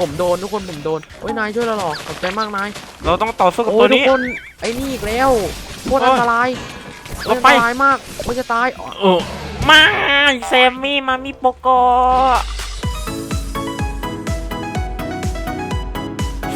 ผมโดนทุกคนผมโดนโอ้ยนายช่วยเราหรอขอบใจมากนายเราต้องต่อสู้กับโอ้ตัยวทุกนี้คนไอ้นี่อีกแล้วโคตรโอ้ยอันตรายเราอันไปตรายมากมันจะตายอ๋อโอ้มาแซมมี่มามีโปโก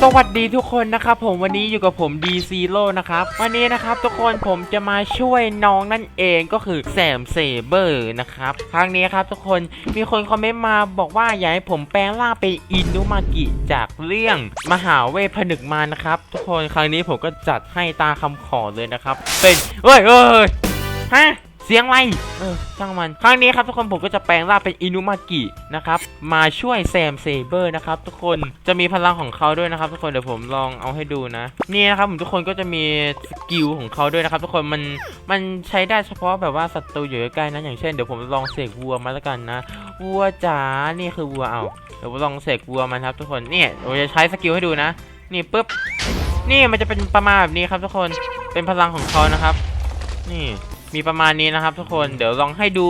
สวัสดีทุกคนนะครับผมวันนี้อยู่กับผม D Zero นะครับวันนี้นะครับทุกคนผมจะมาช่วยน้องนั่นเองก็คือแซมเซเบอร์นะครับครั้งนี้ครับทุกคนมีคนคอมเมนต์มาบอกว่าอยากให้ผมแปลงร่างเป็นอินุมากิจากเรื่องมหาเวทผนึกมานะครับทุกคนครั้งนี้ผมก็จัดให้ตาคำขอเลยนะครับเป็นเฮ้ยเฮ้ยฮะ เสียงอะไรเออช่างมันครั้งนี้ครับทุกคนผมก็จะแปลงร่างเป็นอินุมากินะครับมาช่วยแซมเซเบอร์นะครับทุกคนจะมีพลังของเขาด้วยนะครับ ทุกคนเดี๋ยวผมลองเอาให้ดูนะ นี่นะครับผมทุกคนก็จะมีสกิลของเขาด้วยนะครับ ทุกคนมันมันใช้ได้เฉพาะแบบว่าศัตรูอยู่ใกล้ๆนะอย่างเช่นเดี๋ยวผมลองเสกวัวมาแล้วกันนะวัวจ๋านี่คือวัวเอาเดี๋ยวผมลองเสกวัวมันครับ ทุกคนเนี่ยผมจะใช้สกิลให้ดูนะ นี่ปุ๊บนี่มันจะเป็นประมาณแบบนี้ครับ ทุกคนเป็นพลังของเขานะครับ นี่ มีประมาณนี้นะครับทุกคนเดี๋ยวลองให้ดู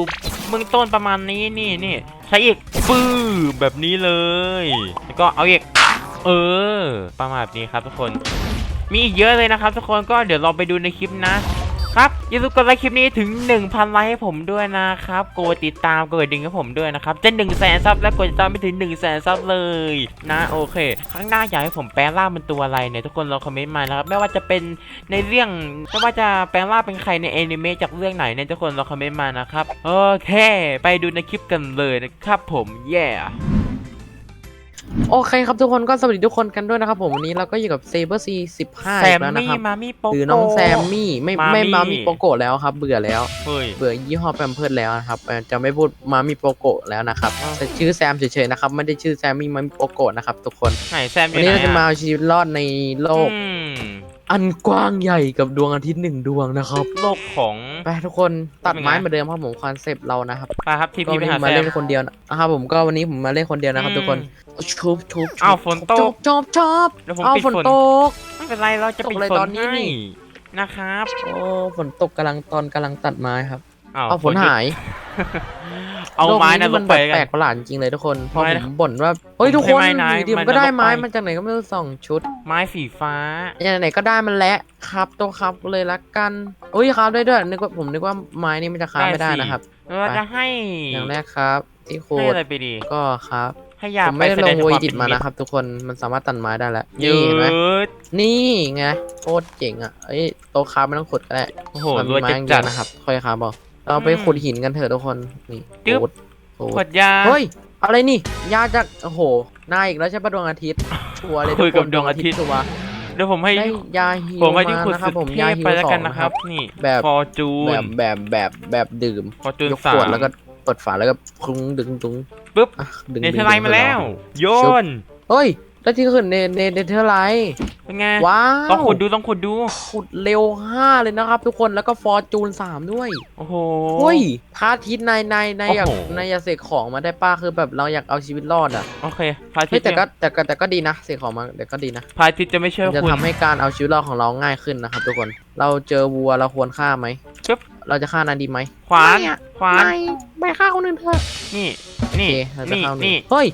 เบื้องต้นประมาณนี้นี่นี่ใช้อีกปื้แบบนี้เลยแล้วก็เอาอีกเออ ประมาณแบบนี้ครับทุกคน มีอีกเยอะเลยนะครับทุกคนก็เดี๋ยวลองไปดูในคลิปนะ ครับอย่าลืมกดไลค์คลิปนี้ถึง 1,000ไลค์ให้ผมด้วยนะครับกดติดตามกดดิ่งให้ผมด้วยนะครับจะ1 0 0 0 0แสนซับและกดติดตามไปถึง1 0 0 0 0แสนซับเลยนะโอเค ครั้งหน้าอยากให้ผมแปลงร่างเป็นตัวอะไรเนี่ยทุกคนลองคอมเมนต์มานะครับไม่ว่าจะเป็นในเรื่องไม่ว่าจะแปลงร่างเป็นใครในแอนิเมะจากเรื่องไหนเนี่ยทุกคนลองคอมเมนต์มานะครับโอเค ไปดูในคลิปกันเลยนะครับผมแย่ โอเคครับทุกคนก็สวัสดีทุกคนกันด้วยนะครับผมวันนี้เราก็อยู่กับเซเบอร์ซีสิบห้าแซอีมกแล้วนะมี่ครับมามี่โปหรือน้องแซมมี่ไม่มาไม่มี่มามีโปโกะแล้วครับ เบื่อแล้ว เฮ้ย เบื่อยี่ห้อแปมเพิร์ดแล้วนะครับเอ่อจะไม่พูดมามีโปโกะแล้วนะครับอ้าว แต่ชื่อแซมเฉยๆนะครับไม่ได้ชื่อแซมมี่มามีโปโกะนะครับทุกคนไหนแซมอวันยู่นี้ไหนเราจะมาอะเอาชีวิตรอดในโลกอืม อันกว้างใหญ่กับดวงอาทิตย์หนึ่งดวงนะครับ โลกของ ไปทุกคนตัดไม้เป็นไงเหมือนเดิมครับผมคอนเซปต์เรานะครับปลาครับทีก็พีวันไปนี้หาผมมาแซเล่มนคนเดียวนะครับผมก็วันนี้ผมมาเล่นคนเดียวนะครับอืมทุกคนชุบชุบอ้าวฝนตกชอบชอบเดี๋ยวผมเอาปิดฝนฝนตก ไม่เป็นไรเราจะปิดตกเลยฝตอนนนี้ให้นี่ นะครับโอ้ฝนตกกำลังตอนกำลังตัดไม้ครับอ้าวเอาฝนยุดหาย เอาไม้นะโลลกงมัไปแปลกักนๆประหลาดจริงเลยทุกคน พอไม้ผนะมบ่นว่าเฮ้ยทุกคนไม้ไหนอยู่ดีไม้มันก็ได้ลงไปไม้ มาจากไหนก็ไม่รู้สองชุดไม้สีฟ้า อย่างไหนก็ได้มันแหละครับตัวครับเลยละกันอุ้ยครับได้ด้วยนึกว่าผมนึกว่าไม้นี่มันจะครับไม่ได้ได้สิ นะครับ เราจะให้อย่างแรกครับ ที่โคให้ดอะไรไปดีก็ครับ ให้ยาผมไม่ได้แสลดงถึโวยความดิตมาเป็นะครับ ทุกคนมันสามารถตัดไม้ได้แล้วมิตรนี่เห็นไหมยืดนี่ไงโคตรเจ๋งอะเอ้ยโต๊ะครับไม่ต้องขุดก็ได้โอ้โหมันรมีวยไม้จัอดย่างเดีจัยดวนะครับค่อยครับบอก เราไปอืมขุดหินกันเถอะทุกคน นี่จึ๊บโคตรโคขวตรดยา เฮ้ย อะไรนี่ ยาจาก โอ้โหนายอีกแล้วใช่ปะดวงอาทิตย์ ชัวร์เลยคุยกับทุคนดวงอาทิตย์ ชัวร์เดี๋ยวผมให้ ได้ยาฮิวผมให้ที่มาขุดนะครัสุบดผม เทยาพฮิวไปแล้วสอกังนนะนะคครัรับ บ นี่แบบ ฟอร์จูแบนบแบบแบบแบบดื่ม ฟอร์จูนยกสาขวดมแล้วก็เปิดฝาแล้วก็คลุ้งดึงตุ้งปึ๊บอะดึงเนดึงเธอร์ไลน์มาแล้ว โยน เฮ้ย แล้วที่ขึ้นเนเนเนเธอร์ไลท์เป็นไงว้าวต้องขุดดูต้องขุดดู ขุดเร็วห้าเลยนะครับ ทุกคนแล้วก็ฟอร์จูนสามด้วย โอ้โหเฮ้ยพระอาทิตย์นายนายนายอยากโอ้โห นายอยากเสกของมาได้ป้าคือแบบเราอยากเอาชีวิตรอดอะโอเคพระอาทิเฮ้ตยย์แต่ก็แต่ก็แต่ก็ดีนะเสกของมาแต่ก็ดีนะพระอาทิตย์จะไม่ช่วยมันจะคุณ ทำให้การเอาชีวิตรอดของเราง่ายขึ้นนะครับ ทุกคนเราเจอวัวเราควรฆ่าไหมปึ๊บเราจะฆ่านายดีไหมขวานไม่อะขวานนายไปฆ่าคนอื่นเถอะนี่โอนี่เคเราจะนี่ฆ่าคนอื่นี่เฮ้ย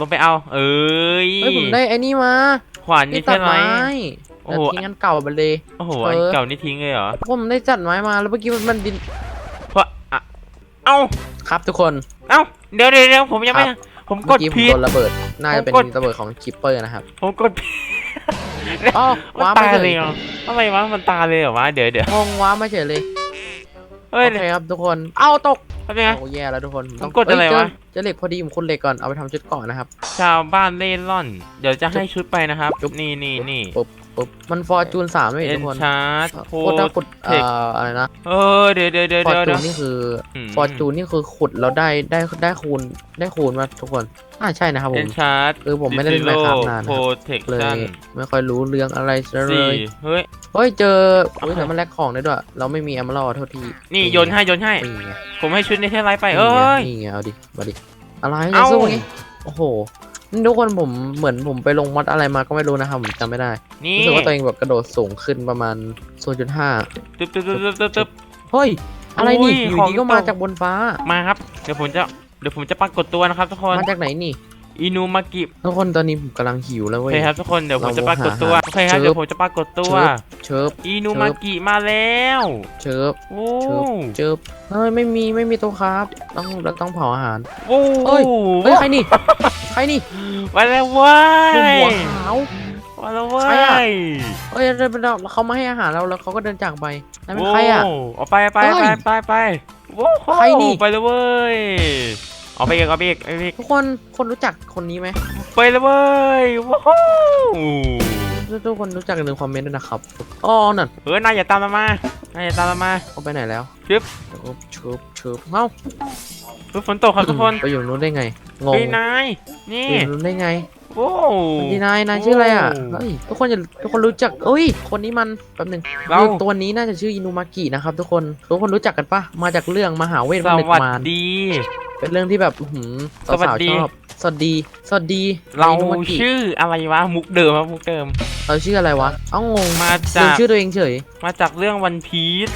ลงไปเอา เอ้ยเฮ้ยผมได้ไอ้นี่มาขวานนี่ที่ตัใช่ดไหมไม้โอ้แต่โหทิ้งอันเก่าไปเลยโอ้โหเอออัอันเก่านี่ทิ้งเลยเหรอผมได้จัดไม้มาแล้วเมื่อกี้มันบินเพราะอะเอ้าครับทุกคนเอ้าเดี๋ยวเดี๋ยวเดี๋ยวผมยังไม่ครับผมกเมื่อดกี้ผมผิดโดนระเบิดน่าจะเป็นผมกดระเบิดของคิปเปอร์นะครับผมกดผิดอ๋อมันว้าตามาเฉเลยยเหรออะไรวะมันตาเลยเหรอวะเดี๋ยวเดี๋ยวงงว้ามาเฉยเลย เฮ้ยโอเคครับทุกคนเอาตกเป็นไง โอ้แย่แล้วทุกคนผมต้องผมกดอะไรเยเจวะ เจอเหล็กพอดีผมขุดเหล็กก่อนเอาไปทำชุดเกราะนะครับ ชาวบ้านเล่ร่อน เดี๋ยวจะให้ชุดไปนะครับจุ๊บนี่นี่นี่ปุ๊บ ปุ๊บมันฟอร์จูนสามด้วยเอ็ทุนกคนชาร์ตโพโคตรถ้าขุดเทเอ่คออะไรนะเออเดี๋ยวเดี๋ยวเดี๋ยวฟอร์เดี๋ยวจูนนี่คือมฟอร์จูนนี่คือขุดแล้วได้ได้ได้คูณได้คูณมาทุกคนอ่าใช่นะครับผเอ็ม นชาร์ตคือผมไม่ได้เล่น Minecraft นานนะโปรเทคเลยชั่นไม่ค่อยรู้เรื่องอะไรซะเลสี่ยเฮ้ย เฮ้ยเจออุ้ยโอเคแต่มันแลกของได้ด้วย เราไม่มีแอมเบอร์โทษทีนี่โยนให้โยนให้ นี่ไงผมให้ชุดในเทไลท์ไปนี่เอ้ไงยนี่ไงเอาดิมาดิอะไรเอ้าจะสู้ไงโอ้โหนี่ ทุกคนผมเหมือนผมไปลงมัดอะไรมาก็ไม่รู้นะครับผมจำไม่ได้นี่รู้สึกว่าตัวเองแบบกระโดดสูงขึ้นประมาณ 0.5ตึ๊บตึ๊บตึ๊บตึ๊บตึ๊บตึ๊บเฮ้ยอะไรนี่อุ้ยอยู่ของดีก็ตกมาจากบนฟ้ามาครับ เดี๋ยวผมจะเดี๋ยวผมจะปรากฏตัวนะครับทุกคนมาจากไหนนี่ อินูมากิทุกคนตอนนี้ผมกำลังหิวแล้วโอเว้ย เคครับทุกคนเดี๋ยวผมเราจะปรากฏตัวหาโอเคครับเชิญเดี๋ยวผมจะปรากฏตัว เชิบอินูมากิมาแล้วเชิบโอ้เชิบเชิบเฮ้ยไม่มีไม่มีโต๊ะครับ ต้องเราต้องเผาอาหาร โอ้เฮ้ย เฮ้ยใครนี่ ใครนี่มาแล้วเว้หนุ่มยหัวขาว มาแล้วเว้ใครอะ ยเฮ้ยเดินไปแล้วเขามาให้อาหารเราแล้วเขาก็เดินจากไปนั่นเป็นใครอะ โเอาไปไปเฮ้ไปยไปไปโว้โหใครนี่ ไปเลยเว้ย เอาไปอีกเอาไปอีกเอาไปอีกทุกคนคนรู้จักคนนี้ไหมไปเลยเว้ยโว้โหทุกคนรู้จักหนึ่งคอมเมนต์ด้วยนะครับอ๋อนั่นเออนายอย่าตามเรามานายอย่าตามเรามา เขาไปไหนแล้ว ชึบ ชุบชุบชุบเอ้าเฮ้ยฝนตกครับทุกคนไปอยู่นู้นได้ไงงงเฮ้ยนายนี่ไปอยู่นู้นได้ไงโอ้ดีนายนายชื่ออะไรอะโอ้เฮ้ยทุกคนอย่าทุกคนรู้จักเอ้ย คนนี้มันแป๊บหนึงเราคือตัวนี้น่าจะชื่ออินุมากินะครับ ทุกคนทุกคนรู้จักกันปะมาจากเรื่องมหาเวทสมนต์วัสมารดีเป็นเรื่องที่แบบอื้อหือสวัสสาวดีๆชอบสวัสดี สวัสดี เราอินุมากิชื่ออะไรวะ มุกเดิมครับมุกเดิม เราชื่ออะไรวะ เอ้างงมาลืจามกชื่อตัวเองเฉย มาจากเรื่องวันพีช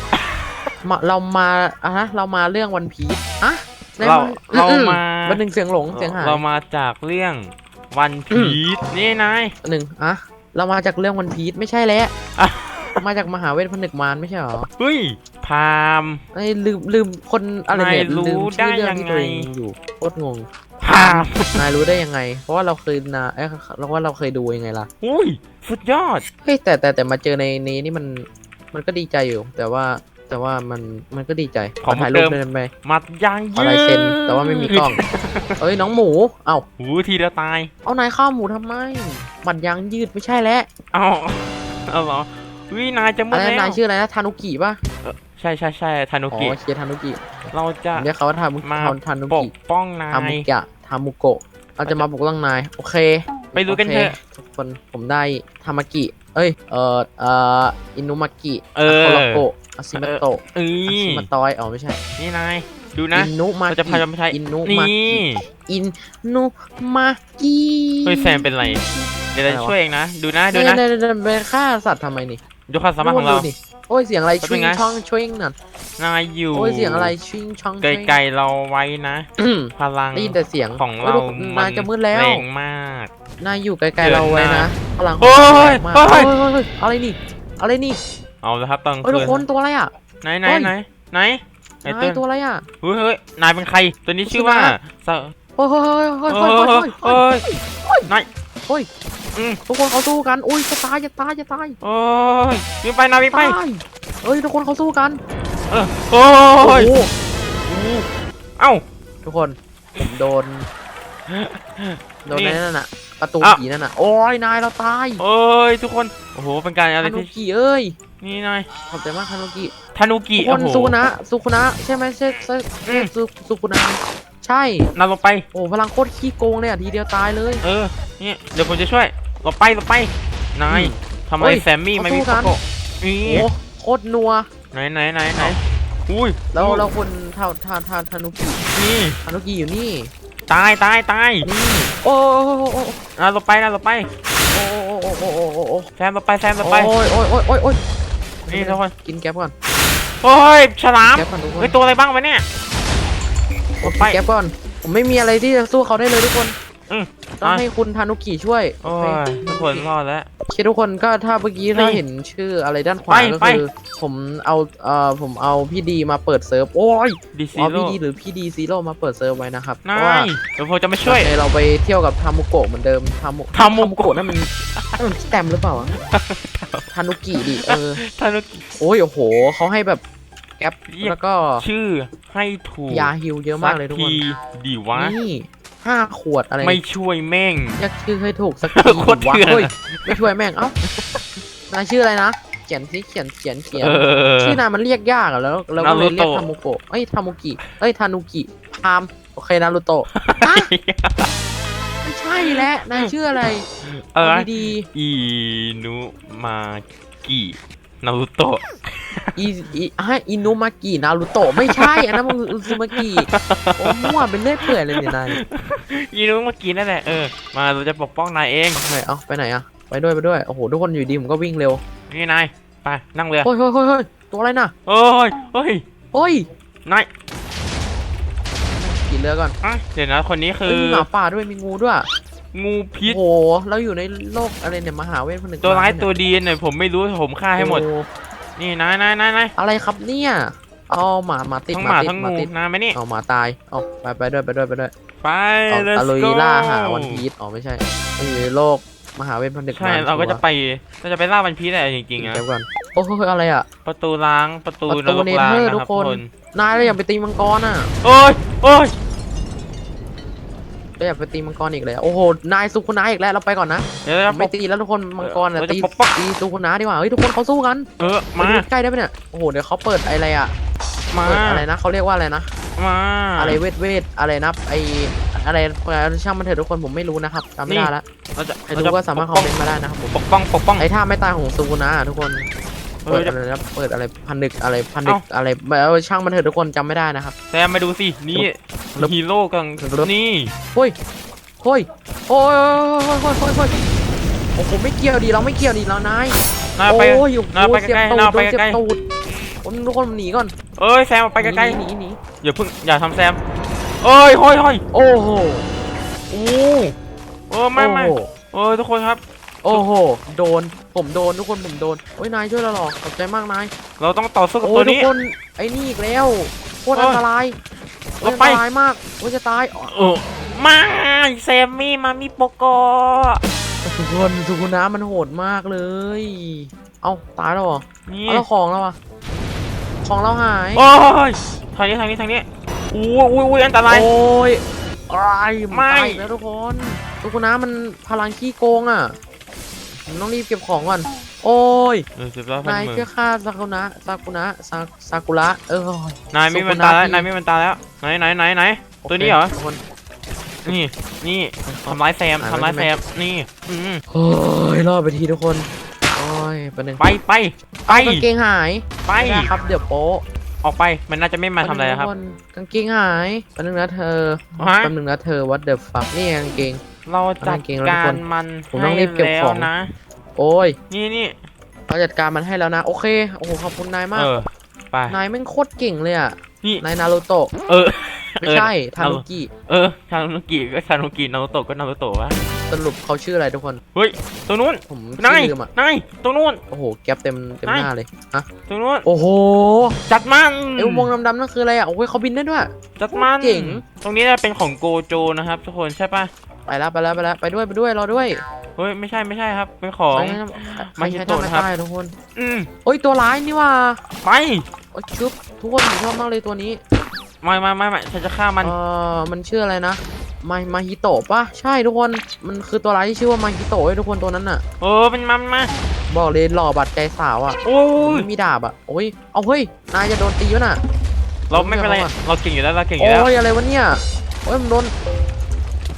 มาเรามาอะฮะเรามาเรื่องวันพีชอะในเรามันเราอื้อมา วันหนึ่งเสียงหลงเสียงหายเรามาจากเรื่องวันพีชนี่นายหนึ่งอะเรามาจากเรื่องวันพีชไม่ใช่แล้วอะมาจากมหาเวทผนึกมารไม่ใช่หรอเฮ้ยพาม ไอ้ยลืมลืมคนอะไรเนี่ยนายรู้ลืมชื่อเรื่องได้ยังที่ตัวเองไง อยู่โคตรงง พามนายรู้ได้ยังไง เพราะว่าเราเคยนาเอ้ยเราว่าเราเคยดูยังไงล่ะอุ้ยสุดยอด เฮ้ยแต่แต่แต่มาเจอในนี้นี่มันมันก็ดีใจอยู่ แต่ว่า แต่ว่ามันมันก็ดีใจของถ่ายรูปเดิมได้ไหมมัดยางขอยืลายดเซ็นแต่ว่าไม่มีกล้องเอ้ยน้องหมูเอ้าหูทีเดียวตาย เอานายข้าวหมูทำไมบัดยางยืดไม่ใช่แล้วเอาเอาเหรอวินายจะมือะดไรแล้วนายชื่ออะไรนะทานุกิป่ะใช่ใช่ใช่ทานุอ๋อกิเชียร์ทานุกิ เราจะผมเรียกเขาว่าทามุมาทานุปกิกป้องนาทามุยกะทามุโกะเราจะมาปกป้องนายโอเค ไปดูกันเถอะโคทุกคนผมได้ทามากิ เอ้ยเอ่อเอ่ออินุมากิเออโคโรโกะ อาซิมาโตะเอ้อซิยมาตอยอ๋อไม่ใช่ นี่นายดูนะอินุมาเราจะพากิไปใช้อินุนี่มากิอินุมากิเฮ้ยแซมเป็นไร เดี๋ยวเราช่วยเองนะ ดูนะดูนะเดี๋ยวเดี๋ยวไปฆ่าสัตว์ทำไมนี่ดูความสามารถของเราดูดิโอ้ยเสียงอะไรชิงช่องชิงนั่นนายอยู่โอ้ยเสียงอะไรชิงช่องไกลๆเราไว้นะพลังได้ยินแต่เสียงของเราลูกนายจะมืดแล้วแรงมากนายอยู่ไกลๆเราไว้นะพลังโอ้ยมากโอ้ยโอ้ยโอ้ยโอ้ยอะไรนี่อะไรนี่ เอาแล้วครับตอนเฮ้ยคืทุกนคนตัวอะไรอะ ไหนไหนเฮ้ย ไหนไหนไหนนาเต้ยนตัวอะไรอะ เฮ้ยเฮ้ยนายเป็นใคร ตัวนี้ชื่อว่าสุนัขสะโอ้ยเฮ้ยเฮ้ยเฮ้ยโอ้เฮ้ยยเฮ้ยโอ้ยนายเฮ้ยอืมทุกคนเขาสู้กันอุ้ยจะตายจะตายจะตายโอ้ยวิ่งไปนายวิ่งไปตายเฮ้ยทุกคนเขาสู้กันเออโอ้ยโอ้โหเอ้า ทุกคนผมโดนโดนนี่ในนั่นน่ะประตูอ้าวผีนั่นน่ะโอ้ยนายเราตายโอ้ยทุกคนโอ้โห เป็นการอะไรทานุที่ กิเอ้ยนี่นายขอบใจมากทานุกิธนุกิ ทุกคโอ้นโห สุนะสุคุนะใช่ไหมใช่ใช่ใช่อืม สุสุคุนะใช่นายลงไป โอ้พลังโคตรขี้โกงเลยอะทีเดียวตายเลย เออนี่เดี๋ยวผมจะช่วยหลบไปหลบไป นายอืมทำไมเฮ้ยแซมมี่เขาไม่มีสู้โกกันโก้นี่ โอ้โคตรนัว ไหนไหนไหนไหนอุ้ยแล้วอุ้ยแล้วคนทาทาทาทานุกินี่ทานุกิอยู่นี่ตายตายตายนี่โอ้โอ้โอ้โอ้นายหลบไปนายหลบไป โอ้โอ้ โอ้โอ้โอ้โอ้โอ้แซมหลบไปแซมหลบไปโอ้ยโอ้ยโอ้ยโอ้ยโอ้ยนี่ทุกคนกินแก๊ปก่อนโอ้ยฉลามแก๊ปก่อนทุกคนเฮ้ยตัวอะไรบ้างวะเนี่ยโอ้ยไป แก๊ปก่อน ผมไม่มีอะไรที่จะสู้เขาได้เลยทุกคนอืม ต้องอะให้คุณทานุกิช่วยโอ้โเคยทุกคนรอดแล้ว โอเคทุกคนก็ถ้าเมื่อกี้ถ้านี่เห็นชื่ออะไรด้านขวาไปก็ไป คือ ผมเอาเอ่อผมเอาพี่ดีมาเปิดเซิร์ฟโอ้ยดีซีเอาโร่พี่ดีหรือพี่ดีซีโร่มาเปิดเซิร์ฟไว้นะครับเพนาราะว่ายเดี๋ยวผมจะมาช่วย โอเคเราไปเที่ยวกับทามุโกะเหมือนเดิมทามุทามุโกะนั่นมันนั่นมันพี่แตมหรือเปล่าอะทานุกิดิเออธนุกิ โอ้ยโอ้โหเขาให้แบบแก๊ปเรียก แล้วก็ชื่อให้ถูกยาฮิวเยอะมากเลยทุกคนทีดีวะนี่ ห้าขวดอะไรไม่ช่วยแม่งอยากชื่อให้ถูกสักทีโคตรวะเถื่อน เฮ้ยไม่ช่วยแม่งเอ้านายชื่ออะไรนะเขียนสิเขียนเขียนเขียน เออ ชื่อนายมันเรียกยากอะแล้วเราก็เลยเรียกนารูโตะ ทามุโกะเอ้ยทามุกิเอ้ยทานุกิทามโอเคนารูโตะอะไม่ใช่แล้วนายชื่ออะไรเออ เอาดีอินุมากินารุโตะๆ อีอีให้อินุมากินารูโตะไม่ใช่อันนั้นมันอุซุมากิโอ้มั่วเป็นเลื่อยเปื่อยเลยเนี่ยนายอินุมากินั่นแหละ เออ มาเราจะปกป้องนายเองโอเคเอาไปไหนอะไปด้วยไปด้วยโอ้โหทุกคนอยู่ดีผมก็วิ่งเร็วนี่นาย ไป นั่งเรือเฮ้ยเฮ้ยเฮ้ยเฮ้ยตัวอะไรน่ะโอ้ยเฮ้ยเฮ้ยนายขี่เรือก่อนอะเดี๋ยวนะ คนนี้คืเฮ้ยอ มีหมาป่าด้วยมีงูด้วยงูพิษโอ้โหเราอยู่ในโลกอะไรเนี่ยมหาเวทผนึกตัวร้ายมเนี่ยตัวดีเนี่ยผมไม่รู้ผมฆ่าให้หมด โอ้ นี่นายนายนายนายอะไรครับเนี่ยเอาหมาหมาติดทั้งหหมามาติดทั้งหมางูติดนายไหมนี่เอาหมาตายเอาไปไปด้วยไปด้วยไปด้วยไปเอา let's ตะลุย go ล่าหาวันพีชอ๋อไม่ใช่เราอยู่ในโลกมหาเวทผนึกใช่มเราก็จะชัวไปเราจะไปล่าวันพีชแหละจริงๆเดี๋อะยวก่อนโอ้โหอะไรอะ ประตูล้างประตูประตูนรกล้างเนเธอร์นะทุคกรับคทุนกคนนายเราอย่าไปตีมังกรอะโอ้ยโอ้ย เราอย่าไปตีมังกรอีกเลยโอ้โหนายสุคุนาอีกแล้วเราไปก่อนนะเดี๋ยวเราไม่ตีแล้วทุกคนมังกรอะเราจะตีปกป้องตีสุคุนาดีกว่าเฮ้ยทุกคนเขาสู้กันเออมาไปดูใกล้ได้ไหมเนี่ยโอ้โหเดี๋ยวเขาเปิดอะไรอะมา เปิดอะไรนะเขาเรียกว่าอะไรนะ มาอะไรเวทเวทอะไรนะไออะไรช่างมันเถอะทุกคนผมไม่รู้นะครับจำไม่ได้ละเราจะใครเรารู้จะก็สามารถคอมเมนต์มาได้นะครับผมปกป้องปกป้องไอท่าไม่ตายของซูนะทุกคน เอเปิอดอะไรนะเปิดอะไรพันนึกอะไรพันนึกอะไรเออช่างมันเถอะทุกคนจำไม่ได้นะครับแซมมาดูสินี่ลึบฮีโร่กังลึบนี่เฮ้ยเฮ้ยโอ้ยโอ้ยโอ้ยโอ้ยโอ้ยโอ้โหไม่เกี่ยวดีเราไม่เกี่ยวดีแล้วนายนายไปโอ้ยโอ้โหนายไปเสียบใกล้ๆตูดนายไปโดนเสียบใกล้ๆตูดผมทุกคนหนีก่อนเอ้ยแซมไปใกล้หนีหนีหนีๆอย่าเพิ่งอย่าทำแซมเอ้ยห้อยห้อยโอ้โหโอ้เออไม่ไม่โอ้โหเออทุกคนครับ โอ้โห โดน ผมโดนทุกคนผมโดนโอ้ยนายช่วยเราหรอขอบใจมากนายเราต้องต่อสู้กับโอ้ตัยวทุกนี้ คนไอ้นี่อีกแล้วโคตรเอออัอันตรายโอ้ยเราไปอันตรายมากโอ้ยจะตายอ๋อเออมาแซมมี่มามีโปโกทุกคนทุกคนนะมันโหดมากเลย เอ้าตายแล้วเหรอนี่เอาแล้วของเราอะของเราหาย โอ้ยทางนี้ทางนี้ทางนี้อู้อู้อู้อันตราย โอ้ยอะไรไม่ตายอีกแล้วทุกคน ทุกคนนะมันพลังขี้โกงอะ ผมต้องรีบเก็บของก่อน โอ้ย เออสิบล้อพันนายมือเชื่อฆ่าซากุนะซากุนะซาซากุระเออ นายมีมันตาแล้ว นายมีมันตาแล้ว ไหนไหนไหนไหนตัวนี้เหรอทุกคนนี่ นี่ทำร้ายแซมหายไปทำร้ายใช่แซไหมมนี่ อืมโอ้ยรอดไปทีทุกคน โอ้ยประเด็นไปไปไป กางเกงหายไป ไม่ได้ครับ เดี๋ยวโป๊ะออกไป มันน่าจะไม่มาทำอะไรครับทุกนกางเกงหายแป๊บนึงนะเธอฮะ แป๊บนึงนะเธอ what the fuck นี่ไงกางเกง เราจัดเอาเกงแล้วทุกกาครนมันผมต้องรีบเก็บให้ของแล้วนะ โอ้ย นี่นี่เราจัดการมันให้แล้วนะ โอเค โอ้โห ขอบคุณนายมากเออไปนายแม่งโคตรเก่งเลยอะนี่นายนารูโตะ เออ ไม่ใช่ ทานุกิ เออ ทานุกิก็ทานุกิ นารุโตะก็นารุโตะวะ สรุปเขาชื่ออะไรทุกคน เฮ้ยตรงนู้น ผมนายชื่อลืมอะนายตรงนู้น โอ้โห แก๊ปเต็มเต็มนายหน้าเลยฮะตรงนู้น โอ้โห จัดมันไอ้วงดำๆนั่นคืออะไรอะ โอ้ยเขาบินได้ด้วย จัดมันเจ๋งตรงนี้จะเป็นของโกโจนะครับทุกคนใช่ปะ ไปแล้วไปแล้วไปแล้วไปด้วยไปด้วยรอด้วยเฮ้ยไม่ใช่ไม่ใช่ครับเป็นของไปนะมาใครฮิใช้โตะทำไม่นะครับได้ทุกคนอืมโอ้ยตัวร้ายนี่ว่าไปโอ้ยชุบทุกคนผมชอบมากเลยตัวนี้ไม่ไม่ไม่ไม่ฉันจะฆ่ามันเออมันชื่ออะไรนะมามาฮิโตะปะใช่ทุกคนมันคือตัวร้ายที่ชื่อว่ามาฮิโตะเว้ยทุกคนตัวนั้นน่ะเออเป็นมันมาบอกเลยหล่อบัดใจสาวอะโอ้ยไม่มีดาบอะโอ้ยเอาเฮ้ยนายจะโดนตีวะน่ะเราไม่เป็นไรเราเก่งอยู่แล้วเราเก่งอโอ้ยู่แล้วยอะไรวะเนี่ยโอ้ยมันโดน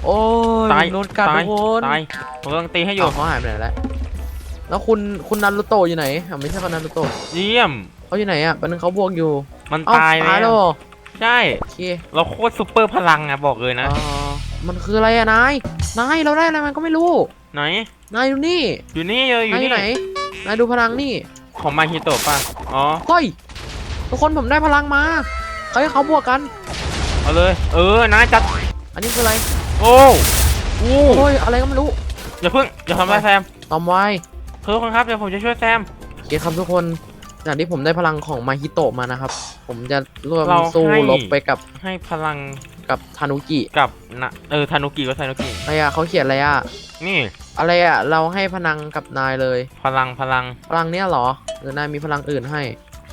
โอ้ยตายมันโดนกัดตาทุยกคนตายผมกำลังตีให้อยู่อ้าวเขาหายไปไหนแล้วแล้วคุณคุณนารูโตะอยู่ไหนอะไม่ใช่คนนารูโตะเยี่ยม เขาอยู่ไหนอะเป็นงเขาบวกอยู่มันเอ้าตายตายแล้แล้ววเหรอใช่ โอเคเราโคตรซูเปอร์พลังอะบอกเลยนะอ่ามันคืออะไรอะนายนายเราได้อะไรมันก็ไม่รู้ไหน นายดูนี่อยู่นี่เลยอยู่นายอยู่นี่ไหนนายดูพลังนี่ของมาฮิโตะป่ะ อ๋อ เฮ้ยทุกคนผมได้พลังมาเขาให้เขาบวกกัน เอาเลย เออนะจัดอันนี้คืออะไร โอ้โอ้โอ้ยอะไรก็ไม่รู้อย่าเพิ่งอย่าทำอะไรายแซมตอมไว้เพื่อนคนครับเดี๋ยวผมจะช่วยแซมโอเคครับทุกคนจากที่ผมได้พลังของมาฮิโตะมานะครับ ผมจะร่วมเราสู้ให้รบไปกับให้พลังกับทานุกิกับนะเออทานุกิก็ทานุกิอะไรอะเขาเขียนอะไรอะนี่ อะไรอะเราให้พลังกับนายเลย พลังพลังพลังเนี้ยเหรอหรือนายมีพลังอื่นให้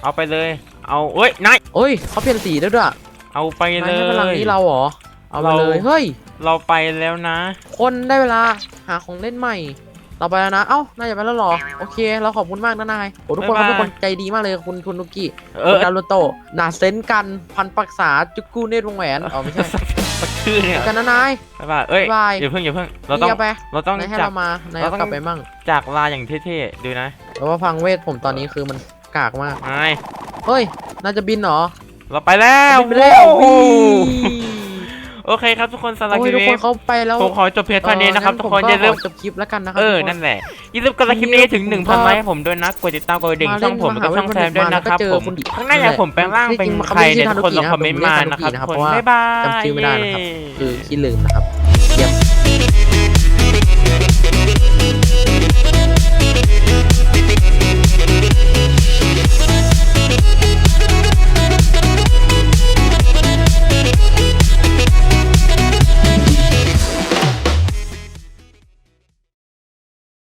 เอาไปเลย เอาเอ้ยนายโอ้ยเขาเปลี่ยนสีด้วยด้วยเอาไปนายเลยให้พลังนี้เราเหรอเอามาเลยเราเฮ้ย เราไปแล้วนะ คนได้เวลาหาของเล่นใหม่ เราไปแล้วนะ เอ้านายจะไปแล้วเหรอ โอเค เราขอบคุณมากนะนายโอ้ทุกคนเขาบ๊ายบายเป็นคนใจดีมากเลยคุณคุณนุกิเอคุณอดารุโตะนาเซนกัน พันปรักษาจุกกูเนตรวงแหวน อ๋อไม่ใช่สักชื่อเนี่ยกันนะนายบ๊ายบายเอ้ยบ๊ายบายอย่าเพิ่งอย่าเพิ่ง เราต้องนี่เอาไปเราต้องนายให้จากเรามานายเราเอาต้องกลับไปมั่ง จากลาอย่างเท่ๆ ดูนะเพราะว่าพังเวทผมตอนนี้คือมันกากมากนายเฮ้ย น่าจะบินเหรอ เราไปแล้วบินไปแล้ว โอ้โหวิ่งโอเคครับทุกคนสำหรับโอ้คยลิปทุกคนี้นเขาไปแล้วผมขอจบเพียงเท่านี้นะครับทุกคนอย่าลืมจบคลิปแล้วกันนะครัเออทุกคนั่นแหละอย่าลืมกดไลค์คลิปนี้ให้ถึงผมก็1,000ไลค์ให้ผมด้วยนะกดติดตามกดกระดิ่งมาเล่นช่องผมแล้วก็ช่องมแซหามวิทยาลัยด้วยนะครับแล้วก็เจอผมคนดีข้างหน้าอยากผมแปลงร่างเป็นจริงๆใครเนี่ยเขาทุกคนไม่ลองใช่คอมเมนต์มาทานุกินะครับนะทุกคนเพราะว่าบ๊ายบายจำชื่อไม่ได้นะครับคือขี้ลืมนะครับ